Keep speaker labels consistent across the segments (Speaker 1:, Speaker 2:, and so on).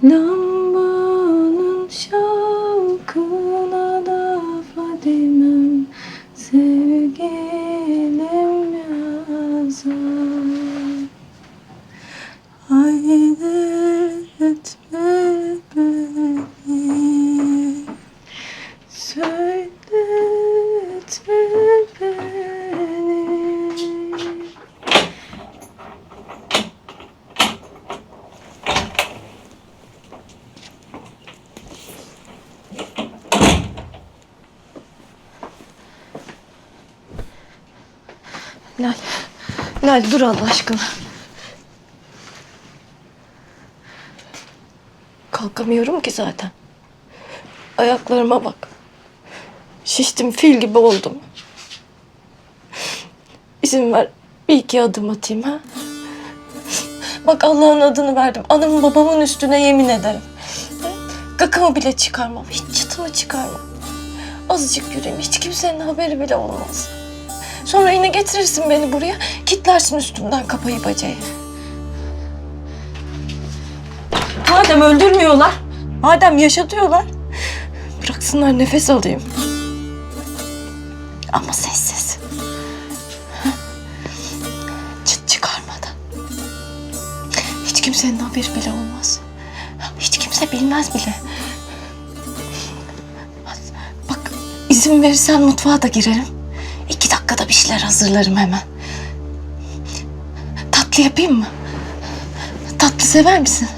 Speaker 1: No. Lal, Lal dur Allah aşkına. Kalkamıyorum ki zaten. Ayaklarıma bak. Şiştim fil gibi oldum. İzin ver bir iki adım atayım ha. Bak Allah'ın adını verdim. Anamın babamın üstüne yemin ederim. Gakamı bile çıkarmam. Hiç çıtımı çıkarmam. Azıcık yürüyeyim. Hiç kimsenin haberi bile olmaz. Sonra yine getirirsin beni buraya. Kitlersin üstümden kapayı bacayı. Madem öldürmüyorlar, madem yaşatıyorlar, bıraksınlar nefes alayım. Ama sessiz. Çıt çıkarmadan. Hiç kimsenin haberi bile olmaz. Hiç kimse bilmez bile. Bak izin verirsen mutfağa da girerim. Bir şeyler hazırlarım hemen. Tatlı yapayım mı? Tatlı sever misin?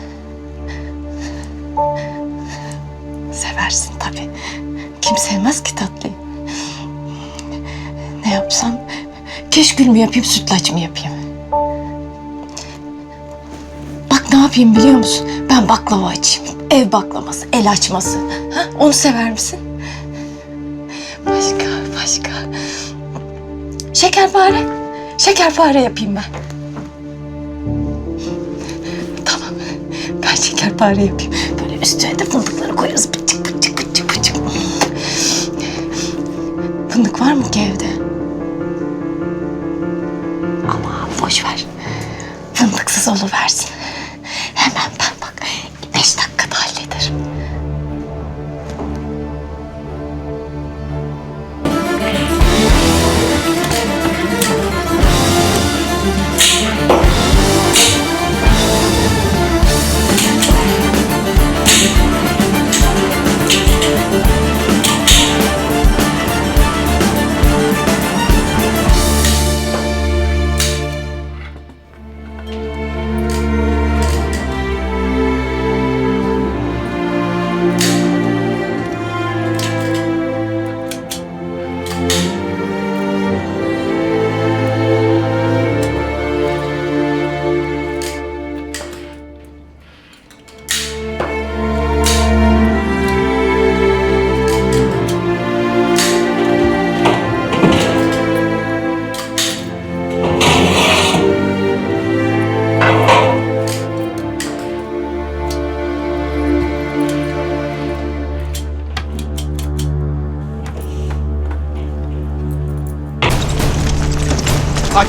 Speaker 1: Seversin tabii. Kim sevmez ki tatlıyı? Ne yapsam? Keşkül mü yapayım, sütlaç mı yapayım? Bak ne yapayım biliyor musun? Ben baklava açayım. Ev baklavası, el açması. Ha? Onu sever misin? Başka, başka. Şekerpare. Şekerpare yapayım ben. Tamam. Ben şekerpare yapayım. Böyle üstüne de fındıkları koyarız. Pıçık pıçık pıçık pıçık. Fındık var mı ki evde? Ama boş ver. Fındıksız oluversin.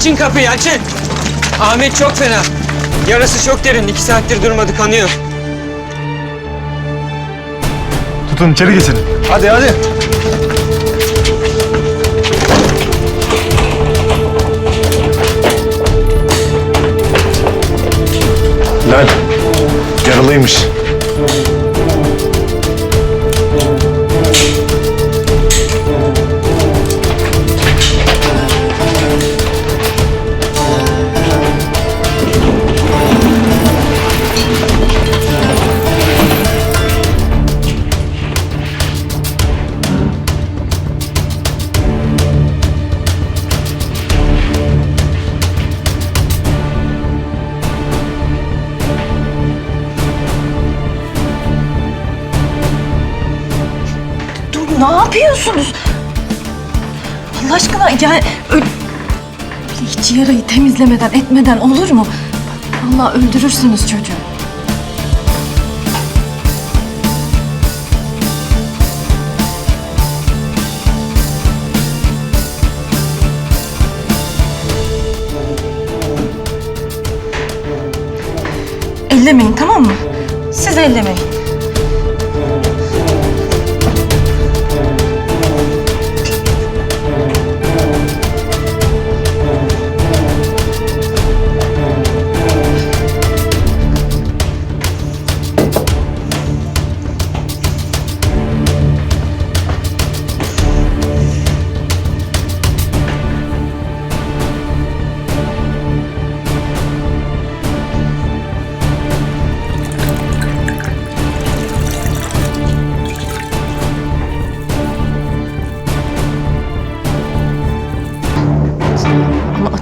Speaker 2: Açın kapıyı açın. Ahmet çok fena. Yarası çok derin. iki saattir durmadı kanıyor.
Speaker 3: Tutun içeri geçin. Hadi hadi. Lal, yaralıymış.
Speaker 1: Yapıyorsunuz? Allah aşkına yani öl... Hiç yarayı temizlemeden etmeden olur mu? Allah öldürürsünüz çocuğu. Ellemeyin tamam mı? Siz ellemeyin.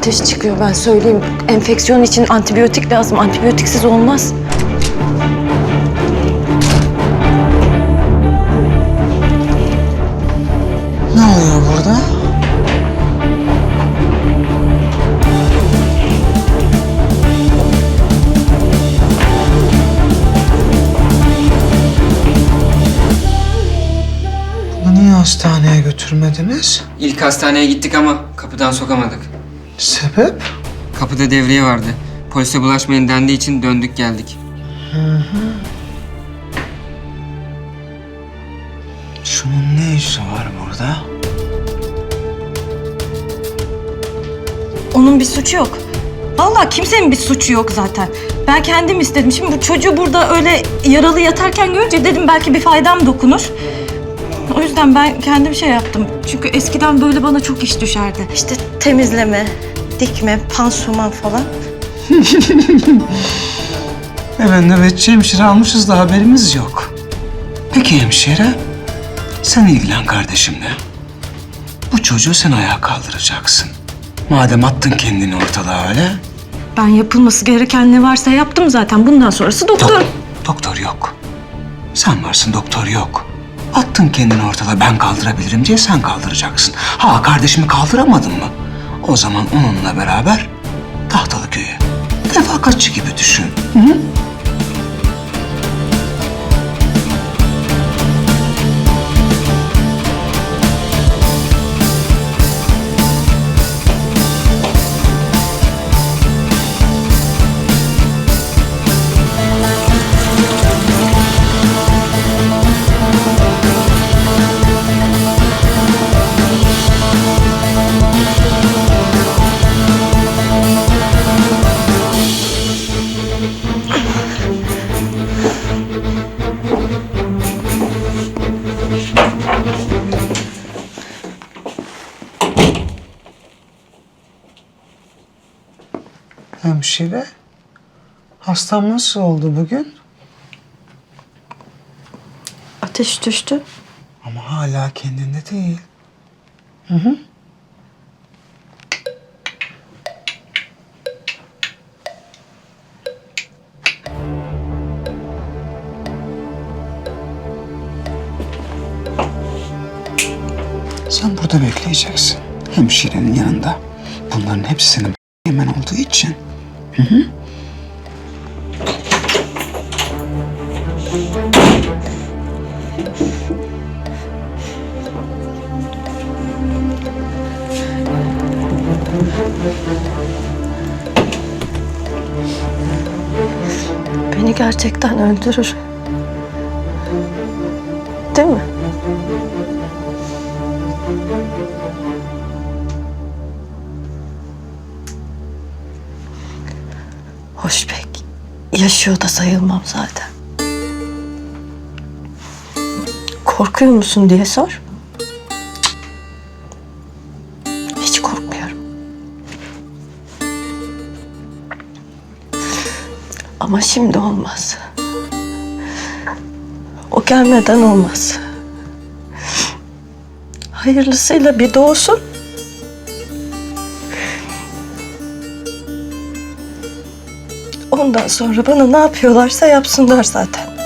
Speaker 1: Ateş çıkıyor ben söyleyeyim. Enfeksiyon için antibiyotik lazım. Antibiyotiksiz olmaz.
Speaker 2: Ne oluyor burada?
Speaker 4: Bunu niye hastaneye götürmediniz?
Speaker 2: İlk hastaneye gittik ama kapıdan sokamadık.
Speaker 4: Sebep?
Speaker 2: Kapıda devriye vardı. Polise bulaşmayın dendiği için döndük geldik.
Speaker 4: Şunun ne işi var burada?
Speaker 1: Onun bir suçu yok. Vallahi kimsenin bir suçu yok zaten. Ben kendim istedim. Şimdi bu çocuğu burada öyle yaralı yatarken görünce dedim belki bir faydam dokunur. O yüzden ben kendim şey yaptım. Çünkü eskiden böyle bana çok iş düşerdi. İşte temizleme, dikme, pansuman falan.
Speaker 4: Evet nöbetçi hemşire almışız da haberimiz yok. Peki hemşire, sen ilgilen kardeşimle. Bu çocuğu sen ayağa kaldıracaksın. Madem attın kendini ortalığa öyle.
Speaker 1: Ben yapılması gereken ne varsa yaptım zaten. Bundan sonrası doktor.
Speaker 4: Dok- doktor yok. Sen varsın doktor yok. Attın kendini ortada ben kaldırabilirim diye sen kaldıracaksın. Ha kardeşimi kaldıramadın mı? O zaman onunla beraber tahtalı köye. Refakatçi gibi düşün. Hı hı. Hemşire, hastam nasıl oldu bugün?
Speaker 1: Ateş düştü.
Speaker 4: Ama hala kendinde değil. Sen burada bekleyeceksin. Hemşirenin yanında. Bunların hepsi senin yemen olduğu için.
Speaker 1: Beni gerçekten öldürür. Değil mi? Hoş pek. Yaşıyor da sayılmam zaten. Korkuyor musun diye sor. Hiç korkmuyorum. Ama şimdi olmaz. O gelmeden olmaz. Hayırlısıyla bir doğsun. Ondan sonra bana ne yapıyorlarsa yapsınlar zaten.